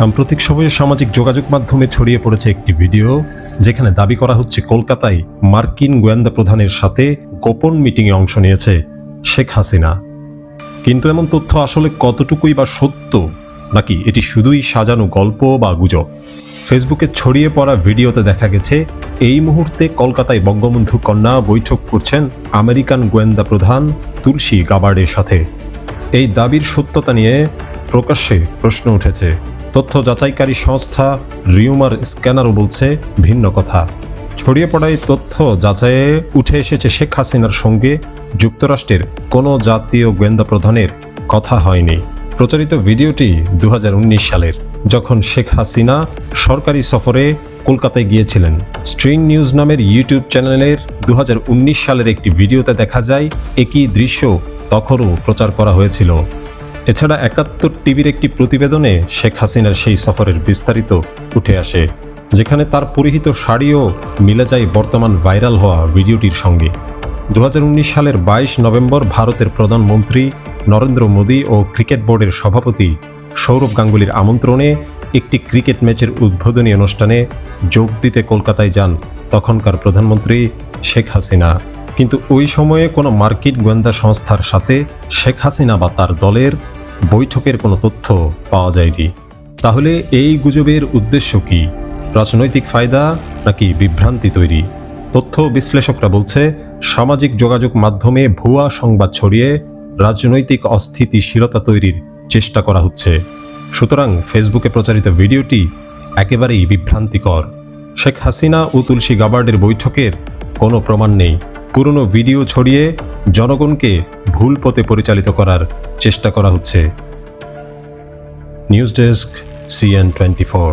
সাম্প্রতিক সময়ে সামাজিক যোগাযোগ মাধ্যমে ছড়িয়ে পড়েছে একটি ভিডিও, যেখানে দাবি করা হচ্ছে কলকাতায় মার্কিন গোয়েন্দা প্রধানের সাথে গোপন মিটিংয়ে অংশ নিয়েছে শেখ হাসিনা। কিন্তু এমন তথ্য আসলে কতটুকুই বা সত্য, নাকি এটি শুধুই সাজানো গল্প বা গুজব? ফেসবুকে ছড়িয়ে পড়া ভিডিওতে দেখা গেছে, এই মুহূর্তে কলকাতায় বঙ্গবন্ধু কন্যা বৈঠক করছেন আমেরিকান গোয়েন্দা প্রধান তুলসী গাবার্ডের সাথে। এই দাবির সত্যতা নিয়ে প্রকাশ্যে প্রশ্ন উঠেছে। তথ্য যাচাইকারী সংস্থা রিউমার স্ক্যানারও বলছে ভিন্ন কথা। ছড়িয়ে পড়া এই তথ্য যাচাইয়ে উঠে এসেছে শেখ হাসিনার সঙ্গে যুক্তরাষ্ট্রের কোনো জাতীয় গোয়েন্দা প্রধানের কথা হয়নি। প্রচারিত ভিডিওটি দু হাজার উনিশ সালের, যখন শেখ হাসিনা সরকারি সফরে কলকাতায় গিয়েছিলেন। স্ট্রিং নিউজ নামের ইউটিউব চ্যানেলের দু হাজার উনিশ সালের একটি ভিডিওতে দেখা যায়, একই দৃশ্য তখনও প্রচার করা হয়েছিল। এছাড়া একাত্তর টিভির একটি প্রতিবেদনে শেখ হাসিনার সেই সফরের বিস্তারিত উঠে আসে, যেখানে তার পরিহিত শাড়িও মিলে যায় বর্তমান ভাইরাল হওয়া ভিডিওটির সঙ্গে। দু হাজার উনিশ সালের বাইশ নভেম্বর ভারতের প্রধানমন্ত্রী নরেন্দ্র মোদী ও ক্রিকেট বোর্ডের সভাপতি সৌরভ গাঙ্গুলির আমন্ত্রণে একটি ক্রিকেট ম্যাচের উদ্বোধনী অনুষ্ঠানে যোগ দিতে কলকাতায় যান তখনকার প্রধানমন্ত্রী শেখ হাসিনা। কিন্তু ওই সময়ে কোনো মার্কিন গোয়েন্দা সংস্থার সাথে শেখ হাসিনা বা তার দলের বৈঠকের কোনো তথ্য পাওয়া যায়নি। তাহলে এই গুজবের উদ্দেশ্য কি? রাজনৈতিক ফায়দা নাকি বিভ্রান্তি তৈরি? তথ্য বিশ্লেষকরা বলছে, সামাজিক যোগাযোগ মাধ্যমে ভুয়া সংবাদ ছড়িয়ে রাজনৈতিক অস্থিতিশীলতা তৈরির চেষ্টা করা হচ্ছে। সুতরাং ফেসবুকে প্রচারিত ভিডিওটি একেবারেই বিভ্রান্তিকর। শেখ হাসিনা ও তুলসী গাবার্ডের বৈঠকের কোনো প্রমাণ নেই। পুরনো ভিডিও ছড়িয়ে জনগণকে ভুল পথে পরিচালিত করার চেষ্টা করা হচ্ছে। News desk CN twenty four